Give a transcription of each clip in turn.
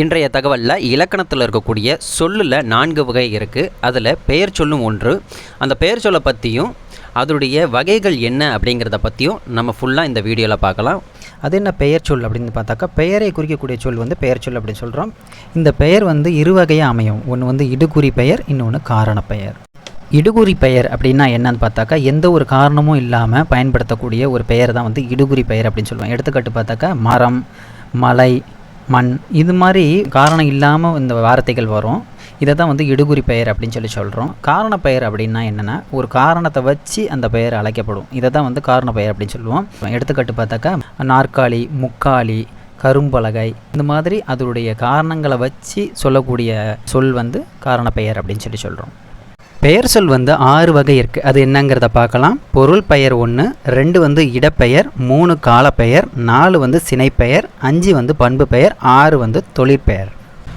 இன்றைய தகவலில் இலக்கணத்தில் இருக்கக்கூடிய சொல்லில் நான்கு வகை இருக்குது அதில் பெயர் சொல்லும் ஒன்று. அந்த பெயர் சொல்லை பற்றியும் அதனுடைய வகைகள் என்ன அப்படிங்கிறத பற்றியும் நம்ம ஃபுல்லாக இந்த வீடியோவில் பார்க்கலாம் அது என்ன பெயர் சொல் அப்படின்னு பார்த்தாக்கா பெயரை குறிக்கக்கூடிய சொல் வந்து பெயர் சொல் அப்படின்னு சொல்கிறோம் இந்த பெயர் வந்து இரு வகையாக அமையும். ஒன்று வந்து இடுகுறி பெயர் இன்னொன்று காரண பெயர். இடுகுறி பெயர் அப்படின்னா என்னன்னு பார்த்தாக்கா எந்த ஒரு காரணமும் இல்லாமல் பயன்படுத்தக்கூடிய ஒரு பெயர் தான் வந்து இடுகுறி பெயர் அப்படின்னு சொல்லுவோம் எடுத்துக்காட்டு பார்த்தாக்கா மரம் மலை மண் இது மாதிரி காரணம் இல்லாமல் இந்த வார்த்தைகள் வரும். இதை தான் வந்து இடுகுறி பெயர் அப்படின்னு சொல்லி சொல்கிறோம் காரண பெயர் அப்படின்னா என்னென்னா ஒரு காரணத்தை வச்சு அந்த பெயர் அழைக்கப்படும். இதை தான் வந்து காரண பெயர் அப்படின்னு சொல்லுவோம். எடுத்துக்காட்டு பார்த்தாக்கா நாற்காலி முக்காலி கரும்பலகை இந்த மாதிரி அதனுடைய காரணங்களை வச்சு சொல்லக்கூடிய சொல் வந்து காரண பெயர் அப்படின்னு சொல்லி சொல்கிறோம் பெயர் சொல் வந்து ஆறு வகை இருக்குது அது என்னங்கிறத பார்க்கலாம். பொருள் பெயர் ஒன்று ரெண்டு வந்து இடப்பெயர் மூணு காலப்பெயர் நாலு வந்து சினைப்பெயர் அஞ்சு வந்து பண்பு பெயர் ஆறு வந்து தொழிற்பெயர்.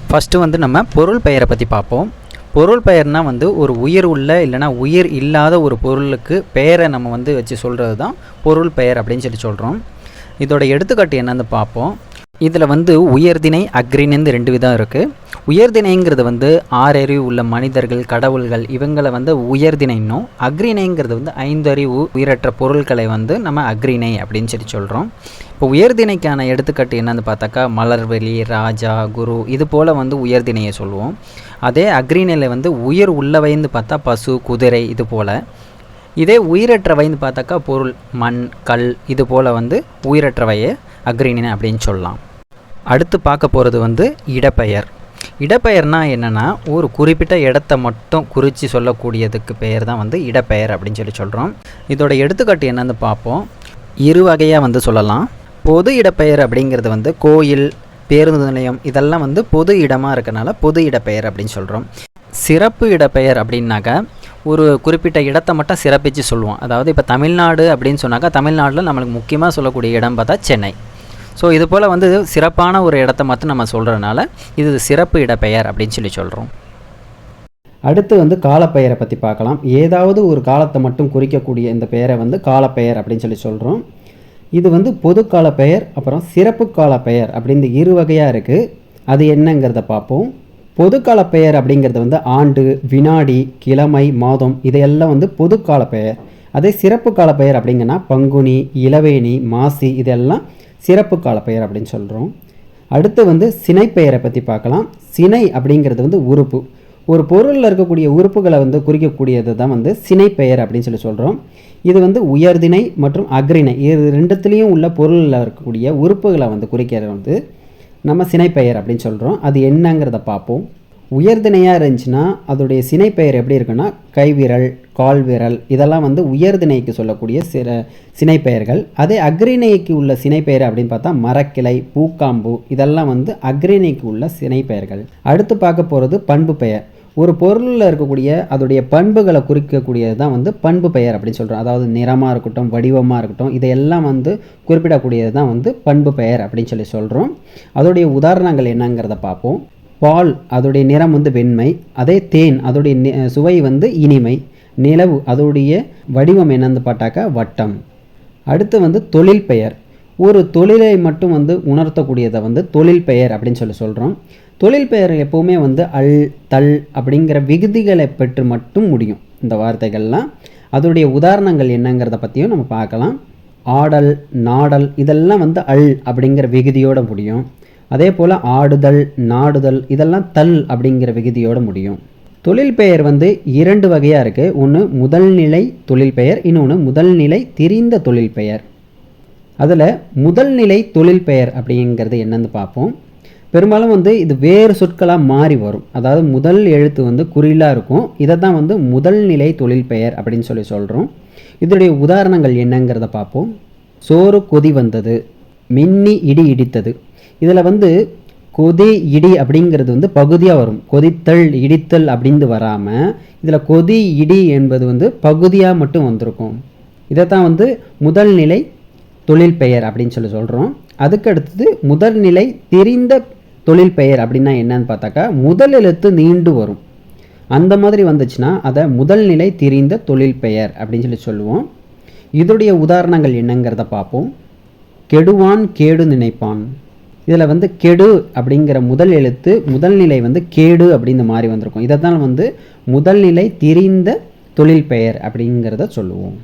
ஃபஸ்ட்டு வந்து நம்ம பொருள் பெயரை பற்றி பார்ப்போம். பொருள் பெயர்னால் வந்து ஒரு உயிர் உள்ள இல்லைனா உயிர் இல்லாத ஒரு பொருளுக்கு பெயரை நம்ம வந்து வச்சு சொல்கிறது தான் பொருள் பெயர் அப்படின்னு சொல்லி சொல்கிறோம் இதோட எடுத்துக்காட்டு என்னன்னு பார்ப்போம். இதில் வந்து உயர்திணை அக்ரின்னு ரெண்டு விதம் இருக்குது உயர்திணைங்கிறது வந்து ஆறறிவு உள்ள மனிதர்கள் கடவுள்கள் இவங்களை வந்து உயர்திணைன்னும். அக்ரிணைங்கிறது வந்து ஐந்தறிவு உயிரற்ற பொருட்களை வந்து நம்ம அக்ரிணை அப்படின்னு சொல்லி சொல்கிறோம் இப்போ உயர்திணைக்கான எடுத்துக்காட்டு என்னன்னு பார்த்தாக்கா மலர்வெளி ராஜா குரு இது போல் வந்து உயர்திணையை சொல்லுவோம். அதே அக்ரிணையில் வந்து உயிர் உள்ளவைன்னு பார்த்தா பசு குதிரை இது போல். இதே உயிரற்றவைன்னு பார்த்தாக்கா பொருள் மண் கல் இது போல் வந்து உயிரற்றவையை. அக்ரீனின் அப்படின்னு சொல்லலாம். அடுத்து பார்க்க போகிறது வந்து இடப்பெயர். இடப்பெயர்னா என்னென்னா ஒரு குறிப்பிட்ட இடத்த மட்டும் குறித்து சொல்லக்கூடியதுக்கு பெயர் தான் வந்து இடப்பெயர் அப்படின்னு சொல்லி சொல்கிறோம் இதோட எடுத்துக்காட்டு என்னன்னு பார்ப்போம். இரு வகையாக வந்து சொல்லலாம். பொது இடப்பெயர் அப்படிங்கிறது வந்து கோயில் பேருந்து நிலையம் இதெல்லாம் வந்து பொது இடமாக இருக்கனால பொது இடப்பெயர் அப்படின்னு சொல்கிறோம் சிறப்பு இடப்பெயர் அப்படின்னாக்கா ஒரு குறிப்பிட்ட இடத்த மட்டும் சிறப்பித்து சொல்லுவோம். அதாவது இப்போ தமிழ்நாடு அப்படின்னு சொன்னாக்கா தமிழ்நாட்டில் நம்மளுக்கு முக்கியமாக சொல்லக்கூடிய இடம் பார்த்தா சென்னை. ஸோ இது போல் வந்து சிறப்பான ஒரு இடத்த மட்டும் நம்ம சொல்கிறனால இது சிறப்பு இடப்பெயர் அப்படின்னு சொல்லி சொல்கிறோம் அடுத்து வந்து காலப்பெயரை பற்றி பார்க்கலாம். ஏதாவது ஒரு காலத்தை மட்டும் குறிக்கக்கூடிய இந்த பெயரை வந்து காலப்பெயர் அப்படின்னு சொல்லி சொல்கிறோம் இது வந்து பொது கால பெயர் அப்புறம் சிறப்பு கால பெயர் அப்படின்னு இரு வகையாக இருக்குது அது என்னங்கிறத பார்ப்போம். பொதுக்கால பெயர் அப்படிங்கிறது வந்து ஆண்டு வினாடி கிழமை மாதம் இதையெல்லாம் வந்து பொதுக்கால பெயர் அதே சிறப்பு கால பெயர் அப்படிங்கன்னா பங்குனி இளவேணி மாசி இதெல்லாம் சிறப்பு கால பெயர் அப்படின்னு சொல்கிறோம் அடுத்து வந்து சினைப்பெயரை பற்றி பார்க்கலாம். சினை அப்படிங்கிறது வந்து உறுப்பு. ஒரு பொருளில் இருக்கக்கூடிய உறுப்புகளை வந்து குறிக்கக்கூடியது தான் வந்து சினைப்பெயர் அப்படின்னு சொல்லி சொல்கிறோம் இது வந்து உயர்திணை மற்றும் அக்ரிணை இது ரெண்டுத்துலேயும் உள்ள பொருளில் இருக்கக்கூடிய உறுப்புகளை வந்து குறிக்கிறது வந்து நம்ம சினைப்பெயர் அப்படின்னு சொல்கிறோம் அது என்னங்கிறத பார்ப்போம். உயர்திணையாக இருந்துச்சுன்னா அதோடைய சினைப்பெயர் எப்படி இருக்குன்னா கைவிரல் கால்விரல் இதெல்லாம் வந்து உயர்திணைக்கு சொல்லக்கூடிய சிற சினைப்பெயர்கள். அதே அக்ரிணைக்கு உள்ள சினைப்பெயர் அப்படின்னு பார்த்தா மரக்கிளை பூக்காம்பு இதெல்லாம் வந்து அக்ரிணைக்கு உள்ள சினைப்பெயர்கள். அடுத்து பார்க்க போகிறது பண்பு பெயர். ஒரு பொருளில் இருக்கக்கூடிய அதோடைய பண்புகளை குறிக்கக்கூடியது தான் வந்து பண்பு பெயர் அப்படின்னு சொல்கிறோம் அதாவது நிறமாக இருக்கட்டும் வடிவமாக இருக்கட்டும் இதையெல்லாம் வந்து குறிப்பிடக்கூடியது தான் வந்து பண்பு பெயர் அப்படின்னு சொல்லி சொல்கிறோம் அதோடைய உதாரணங்கள் என்னங்கிறத பார்ப்போம். பால் அதோடைய நிறம் வந்து வெண்மை அதே தேன் அதோடைய நி- சுவை வந்து இனிமை நிலவு அதோடைய வடிவம் என்னன்னு பார்த்தாக்கா வட்டம். அடுத்து வந்து தொழில் பெயர். ஒரு தொழிலை மட்டும் வந்து உணர்த்தக்கூடியதை வந்து தொழில் பெயர் அப்படின்னு சொல்லி சொல்கிறோம் தொழில் பெயர் எப்போவுமே வந்து அல் தல் அப்படிங்கிற விகுதிகளை பெற்று மட்டும் முடியும் இந்த வார்த்தைகள்லாம். அதோடைய உதாரணங்கள் என்னங்கிறத பற்றியும் நம்ம பார்க்கலாம். ஆடல் நாடல் இதெல்லாம் வந்து அல் அப்படிங்கிற விகுதியோட முடியும். அதே போல் ஆடுதல் நாடுதல் இதெல்லாம் தல் அப்படிங்கிற விகுதியோட முடியும். தொழில் பெயர் வந்து இரண்டு வகையாக இருக்குது ஒன்று முதல்நிலை தொழில் பெயர் இன்னொன்று முதல்நிலை திரிந்த தொழில் பெயர். அதில் முதல்நிலை தொழில் பெயர் அப்படிங்கிறது என்னன்னு பார்ப்போம். பெரும்பாலும் வந்து இது வேறு சொற்களாக மாறி வரும். அதாவது முதல் எழுத்து வந்து குறிலாக இருக்கும். இதை தான் வந்து முதல்நிலை தொழில் பெயர் அப்படின்னு சொல்லி சொல்கிறோம் இதனுடைய உதாரணங்கள் என்னங்கிறத பார்ப்போம். சோறு கொதி வந்தது மின்னி இடி இடித்தது. இதில் வந்து கொதி இடி அப்படிங்கிறது வந்து பகுதியாக வரும். கொதித்தல் இடித்தல் அப்படின்னு வராமல் இதில் கொதி இடி என்பது வந்து பகுதியாக மட்டும் வந்திருக்கும். இதை தான் வந்து முதல்நிலை தொழில் பெயர் அப்படின்னு சொல்லி சொல்கிறோம் அதுக்கு அடுத்தது முதல்நிலை தெரிந்த தொழில் பெயர் அப்படின்னா என்னன்னு பார்த்தாக்கா முதல் எழுத்து நீண்டு வரும். அந்த மாதிரி வந்துச்சுன்னா அதை முதல்நிலை தெரிந்த தொழில் பெயர் அப்படின்னு சொல்லி சொல்லுவோம். இதோடைய உதாரணங்கள் என்னங்கிறத பார்ப்போம். கெடுவான் கேடு நினைப்பான். இதில் வந்து கெடு அப்படிங்கிற முதல் எழுத்து முதல் நிலை வந்து கேடு அப்படின்னு மாதிரி வந்திருக்கும். இதை தான் வந்து முதல் நிலை திரிந்த தொழில் பெயர் அப்படிங்கிறத சொல்லுவோம்.